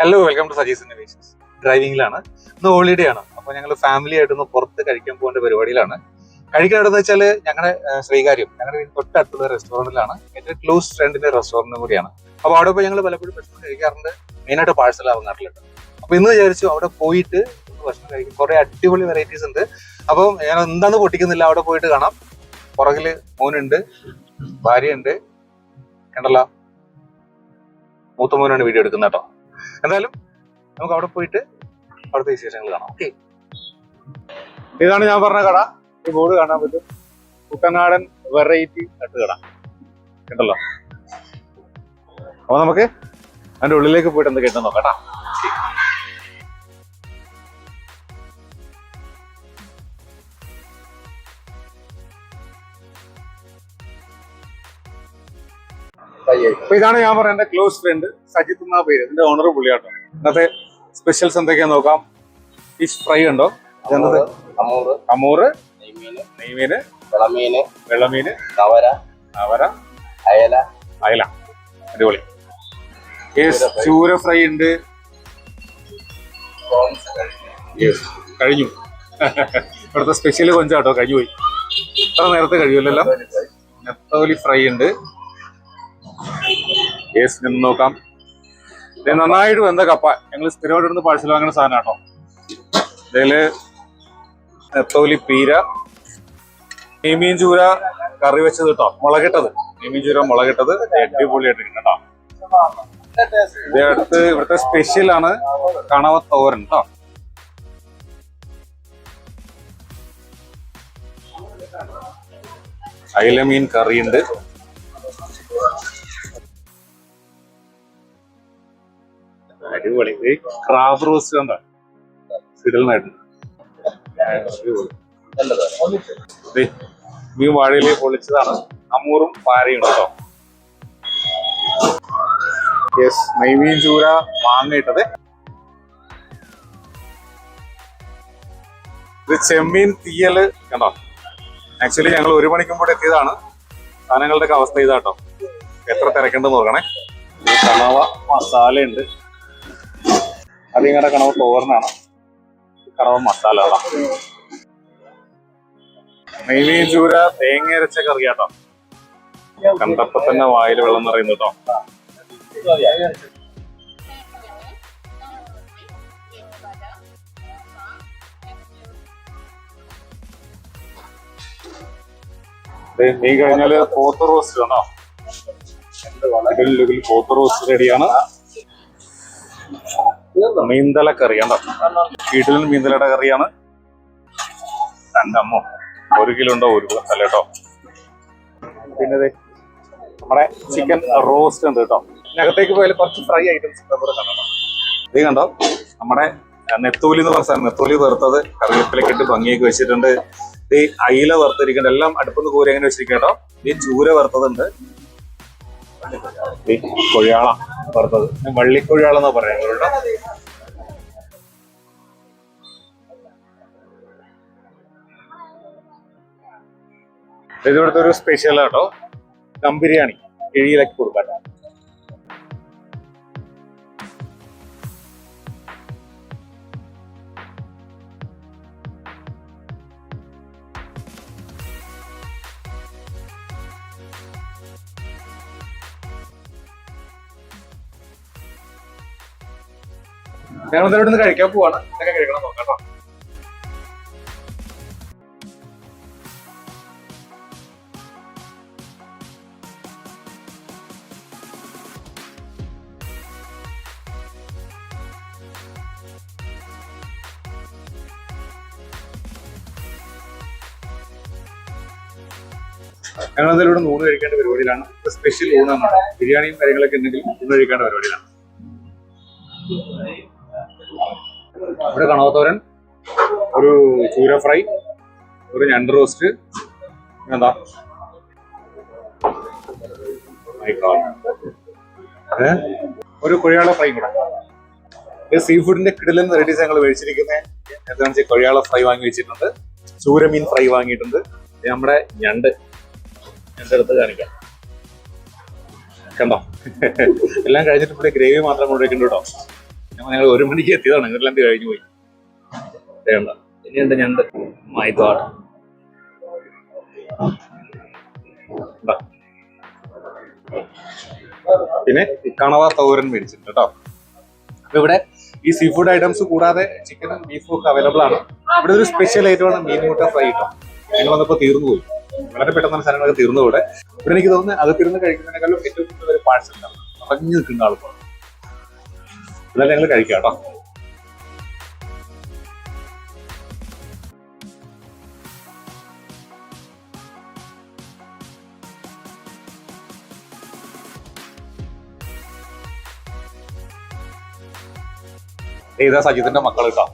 Hello welcome to Saji's innovations ഡ്രൈവിംഗിലാണ് ഇന്ന് holiday ആണ്. അപ്പോൾ ഞങ്ങൾ ഫാമിലി ആയിട്ട് ഒന്ന് പുറത്ത് കഴിക്കാൻ പോകേണ്ട പരിപാടിയിലാണ്. കഴിക്കാൻ എവിടെന്ന് വെച്ചാൽ ഞങ്ങളുടെ ശ്രീകാര്യം. ഞങ്ങളുടെ തൊട്ടടുത്തുള്ള റെസ്റ്റോറന്റിലാണ് എന്റെ ക്ലോസ് ഫ്രണ്ടിന്റെ റെസ്റ്റോറന്റും കൂടിയാണ്. അപ്പോൾ അവിടെ പോയി ഞങ്ങൾ പലപ്പോഴും ഭക്ഷണം കഴിക്കാറുണ്ട്. മെയിനായിട്ട് ആവുന്ന നാട്ടിലുണ്ട് അപ്പോൾ ഇന്ന് വിചാരിച്ചു അവിടെ പോയിട്ട് ഭക്ഷണം കഴിക്കും. കുറേ അടിപൊളി വെറൈറ്റീസ് ഉണ്ട്. അപ്പം ഞാൻ എന്താണെന്ന് പൊട്ടിക്കുന്നില്ല അവിടെ പോയിട്ട് കാണാം. പുറകിൽ മോനുണ്ട് ഭാര്യയുണ്ട്. കണ്ടല്ലോ? മൂത്ത മോനാണ് വീഡിയോ എടുക്കുന്നത് കേട്ടോ. എന്തായാലും നമുക്ക് അവിടെ പോയിട്ട് അവിടുത്തെ വിശേഷങ്ങൾ കാണാം. ഓക്കെ. ഇതാണ് ഞാൻ പറഞ്ഞ കട. ഈ ബോർഡ് കാണാൻ പറ്റും. കുട്ടനാടൻ വെറൈറ്റി കട. കണ്ടല്ലോ അപ്പൊ നമുക്ക് അതിന്റെ ഉള്ളിലേക്ക് പോയിട്ട് എന്ത് കേട്ടോ നോക്കാം അപ്പൊ ഇതാണ് ഞാൻ പറഞ്ഞ എന്റെ ക്ലോസ് ഫ്രണ്ട് സജിത്ത് എന്നാ പേര്. ഇതിന്റെ ഓണർ പുള്ളിയാട്ടോ. ഇന്നത്തെ സ്പെഷ്യൽസ് എന്തൊക്കെയാ നോക്കാം. ഫിഷ് ഫ്രൈ ഉണ്ടോ? അമൂറ് നെയ്മീന് വെള്ളമീന് വെള്ളമീന് നവര നവര അയല. അയല. അടിപൊളി. ചൂര ഫ്രൈ ഉണ്ട്. കഴിഞ്ഞു. ഇവിടുത്തെ സ്പെഷ്യൽ കൊഞ്ചാട്ടോ കഴിഞ്ഞു പോയി ഇത്ര നേരത്തെ കഴിയുമല്ലോ നെത്തോലി ഫ്രൈ ഉണ്ട്. യെസ് നിന്ന് നോക്കാം. നന്നായിട്ട് വെന്ത കപ്പ. ഞങ്ങൾ സ്ഥിരമായിട്ട് ഇടുന്ന പാഴ്സൽ വാങ്ങുന്ന സാധനം കേട്ടോ ഇതിൽ നെത്തോലി പീര നെയ്മീൻ ചൂര കറി വെച്ചത് കേട്ടോ മുളകിട്ടത്. നെയ്മീൻ ചൂര മുളകിട്ടത് അടിപൊളിയായിട്ട് കിട്ടാം ഇത് ഇവിടുത്തെ സ്പെഷ്യൽ ആണ് കണവ തോരൻ കേട്ടോ അയില മീൻ കറിയുണ്ട്. അടിപൊളി. ഇത് ക്രാബ് റോസ്റ്റ് കണ്ട? സിഡലിനായിട്ടുണ്ട് ദേ, മീൻ വാഴയിലെ പൊളിച്ചതാണ്. അമൂറും പാരയും കേട്ടോ യെസ് നെയ്മീൻ ചൂര മാങ്ങയിട്ടത് ഇത് ചെമ്മീൻ തീയൽ കണ്ടോ? ആക്ച്വലി ഞങ്ങൾ ഒരു മണിക്കും കൂടെ എത്തിയതാണ്. സാധനങ്ങളുടെ ഒക്കെ അവസ്ഥ ഇതാട്ടോ. എത്ര തിരക്കുണ്ടെന്ന് നോക്കണേ. കണവ മസാല ഉണ്ട് അതിങ്ങനെ കണവ തോരനാണ്. കണവ് മസാല നെയ്മീൻ ചൂര തേങ്ങ അരച്ച കറിയാട്ടോ കണ്ടപ്പോ തന്നെ വായിൽ വെള്ളം നിറയുന്നു കേട്ടോ. നീ കഴിഞ്ഞാൽ പോത്ത് റോസ്റ്റ് കണ്ടോ പോത്ത് റോസ്റ്റ് റെഡിയാണ്. മീന്തല കറി കണ്ടോ? വീട്ടിലും മീന്തലയുടെ കറിയാണ്. രണ്ടമ്മോ. ഒരു കിലോ ഉണ്ടോ? ഒരു കിലോ. അല്ല കേട്ടോ പിന്നെ നമ്മുടെ ചിക്കൻ റോസ്റ്റ് ഉണ്ട് കേട്ടോ ഇതിനകത്തേക്ക് പോയാൽ കുറച്ച് ഫ്രൈ ഐറ്റംസ് ഇത് കണ്ടോ? നമ്മുടെ നെത്തോലി എന്ന് പറഞ്ഞ നെത്തോലി വറുത്തത് കറിവേപ്പിലൊക്കെ ഇട്ട് ഭംഗിയൊക്കെ വെച്ചിട്ടുണ്ട്. ഈ അയില വറുത്തിരിക്കുന്നുണ്ട്. എല്ലാം അടുപ്പൊന്ന് കോരി അങ്ങനെ വെച്ചിരിക്കും കേട്ടോ ഈ ചൂര വറുത്തതുണ്ട്. കൊഴിയാള വറുത്തത് വള്ളിക്കൊഴിയാളെന്നാ പറയാം കേട്ടോ. ഇതിവിടുത്തെ ഒരു സ്പെഷ്യൽ കേട്ടോ. ദം ബിരിയാണി കിഴിയിലൊക്കെ കൊടുക്കാം ഞങ്ങൾ നിന്ന് കഴിക്കാൻ പോവാണ്. ഇതൊക്കെ കഴിക്കണം നോക്കാം കേട്ടോ. ഞങ്ങൾ എന്തായാലും ഇവിടെ ഊണ് കഴിക്കേണ്ട പരിപാടിയിലാണ്. സ്പെഷ്യൽ ഊണാണ് ബിരിയാണിയും കാര്യങ്ങളൊക്കെ ഉണ്ടെങ്കിൽ ഊണ് കഴിക്കേണ്ട പരിപാടിയിലാണ്. ഇവിടെ കണവത്തോരൻ ഒരു ചൂര ഫ്രൈ ഒരു ഞണ്ട് റോസ്റ്റ് എന്താ ഒരു കൊഴിയാള ഫ്രൈ കൂടെ. ഈ സീ ഫുഡിന്റെ കിടലൻ വെറൈറ്റീസ് ഞങ്ങൾ മേടിച്ചിരിക്കുന്നത് എന്താണെന്ന് വെച്ചാൽ കൊഴിയാള ഫ്രൈ വാങ്ങി വെച്ചിട്ടുണ്ട്. ചൂരമീൻ ഫ്രൈ വാങ്ങിയിട്ടുണ്ട്. നമ്മുടെ ഞണ്ട്. ഞണ്ടെടുത്ത് കാണിക്കാം. കണ്ടോ? എല്ലാം കഴിഞ്ഞിട്ട് ഇവിടെ ഗ്രേവി മാത്രം കൊണ്ടുവയ്ക്കുന്നുണ്ട് കേട്ടോ. ഞങ്ങൾ ഒരു മണിക്ക് എത്തിയതാണ്. ഇംഗ്ലണ്ട് കഴിഞ്ഞു പോയി. വേണ്ട. ഇനിയുണ്ട് ഞണ്ട്? മൈ ഗോഡ് പിന്നെ കണവ തോരൻ മേടിച്ചിട്ടുണ്ട് കേട്ടോ. അപ്പൊ ഇവിടെ ഈ സീ ഫുഡ് ഐറ്റംസ് കൂടാതെ ചിക്കനും ബീഫും ഒക്കെ അവൈലബിൾ ആണ്. ഇവിടെ ഒരു സ്പെഷ്യൽ ഐറ്റമാണ് മീൻ മുട്ട ഫ്രൈ കേട്ടോ ഞങ്ങൾ വന്നപ്പോൾ തീർന്നു പോയി. വളരെ പെട്ടെന്ന് സാധനങ്ങളൊക്കെ തീർന്നു ഇവിടെ. ഇവിടെ എനിക്ക് തോന്നുന്നത് അത് തീർന്ന് കഴിക്കുന്നതിനേക്കാളും ഏറ്റവും കൂടുതൽ പാഴ്സൽ നിറഞ്ഞു നിൽക്കുന്ന ആൾക്കാർ ഇതെല്ലാം ഞങ്ങൾ കഴിക്കാം കേട്ടോ. ഇതാ സജിത്തിന്റെ മക്കൾ കേട്ടോ.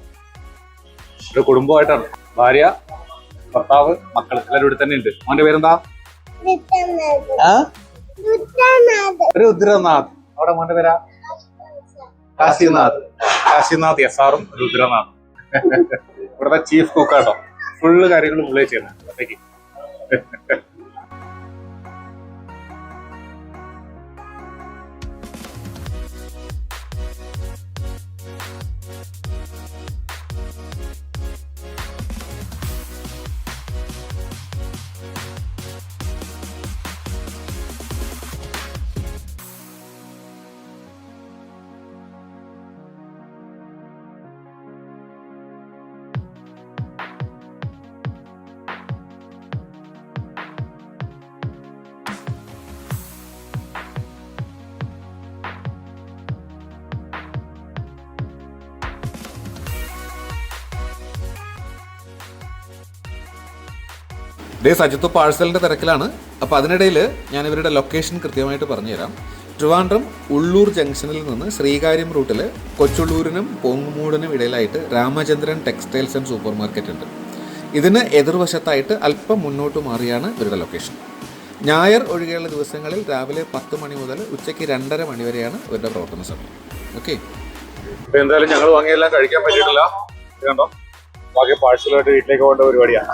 ഒരു കുടുംബമായിട്ടാണ്. ഭാര്യ ഭർത്താവ് മക്കൾ എല്ലാവരും ഇവിടെ തന്നെ ഉണ്ട്. അവന്റെ പേരെന്താ? രുദ്രനാഥ്. അവിടെ മോന്റെ പേരാ? കാശിനാഥ്. കാശിനാഥ് എസ് ആറും രുദ്രനാഥ്. ഇവിടുത്തെ ചീഫ് കുക്കാട്ടോ കേട്ടോ ഫുള്ള് കാര്യങ്ങൾ പുള്ളിയെ ചെയ്യുന്നത്. ഒറ്റയ്ക്ക് ഡേ സജിത്ത് പാഴ്സലിന്റെ തിരക്കിലാണ്. അപ്പോൾ അതിനിടയിൽ ഞാൻ ഇവരുടെ ലൊക്കേഷൻ കൃത്യമായിട്ട് പറഞ്ഞുതരാം. ട്രിവാൻഡ്രം ഉള്ളൂർ ജംഗ്ഷനിൽ നിന്ന് ശ്രീകാര്യം റൂട്ടിൽ കൊച്ചുള്ളൂരിനും പോങ്ങുമൂടിനും ഇടയിലായിട്ട് Ramachandran textiles and super market ഉണ്ട്. ഇതിന് എതിർവശത്തായിട്ട് അല്പം മുന്നോട്ട് മാറിയാണ് ഇവരുടെ ലൊക്കേഷൻ ഞായർ ഒഴികെയുള്ള ദിവസങ്ങളിൽ രാവിലെ പത്ത് മണി മുതൽ ഉച്ചയ്ക്ക് രണ്ടര മണി വരെയാണ് ഇവരുടെ പ്രവർത്തന സമയം. ഓക്കെ എന്തായാലും ഞങ്ങൾ വാങ്ങിയെല്ലാം കഴിക്കാൻ പറ്റിയിട്ടില്ല. ബാക്കി പാഴ്സലായിട്ട് വീട്ടിലേക്ക് പോകേണ്ട പരിപാടിയാണ്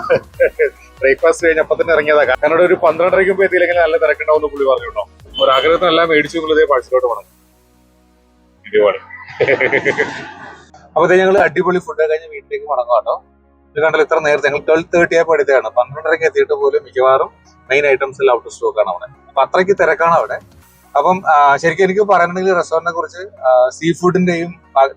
ബ്രേക്ക്ഫാസ്റ്റ് കഴിഞ്ഞപ്പോ തന്നെ ഇറങ്ങിയതാ. കാരണം ഒരു പന്ത്രണ്ടരയ്ക്ക് മുമ്പ് എത്തിയില്ലെങ്കിൽ നല്ല തിരക്കുണ്ടാവും പുള്ളി പറഞ്ഞു കേട്ടോ ഒരു ആഗ്രഹത്തിനെല്ലാം മേടിച്ചു എന്നുള്ളതേ പാഴ്സലോട്ട് പോകണം ഒരുപാട് അപ്പൊ ഞങ്ങൾ അടിപൊളി ഫുഡ് കഴിഞ്ഞ് വീട്ടിലേക്ക് മടങ്ങും കേട്ടോ. ഇത് കണ്ടല്ലോ ഇത്ര നേരത്തെ ഞങ്ങൾ ട്വൽവ് തേർട്ടി ആയപ്പോൾ എടുത്തതാണ്. പന്ത്രണ്ടരയ്ക്ക് എത്തിയിട്ട് പോലും മിക്കവാറും മെയിൻ ഐറ്റംസ് എല്ലാം ഔട്ട് ഓഫ് സ്റ്റോക്ക് ആണ് അവിടെ. അപ്പൊ അത്രയ്ക്ക് തിരക്കാണ് അവിടെ. അപ്പം ശരിക്കും എനിക്ക് പറയാനുണ്ടെങ്കിൽ റെസ്റ്റോറന്റിനെ കുറിച്ച് സീ ഫുഡിന്റെയും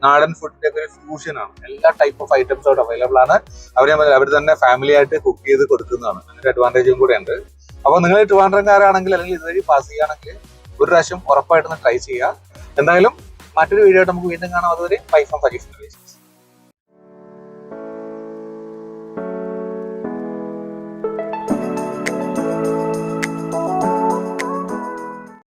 നാടൻ ഫുഡിന്റെ ഒക്കെ ഒരു ഫ്യൂഷൻ ആണ്. എല്ലാ ടൈപ്പ് ഓഫ് ഐറ്റംസ് അവിടെ അവൈലബിൾ ആണ്. അവർ അവർ തന്നെ ഫാമിലി ആയിട്ട് കുക്ക് ചെയ്ത് കൊടുക്കുന്നതാണ്. അതിന്റെ അഡ്വാന്റേജും കൂടെ ഉണ്ട്. അപ്പൊ നിങ്ങൾ ട്രിവാൻഡ്രംകാരാണെങ്കിൽ അല്ലെങ്കിൽ ഇതുവഴി പാസ് ചെയ്യുകയാണെങ്കിൽ ഒരു പ്രാവശ്യം ഉറപ്പായിട്ടൊന്ന് ട്രൈ ചെയ്യുക. എന്തായാലും മറ്റൊരു വീഡിയോ ആയിട്ട് നമുക്ക് വീണ്ടും കാണാം. അതുവരെ ബൈ ഫ്രം സജീഷ്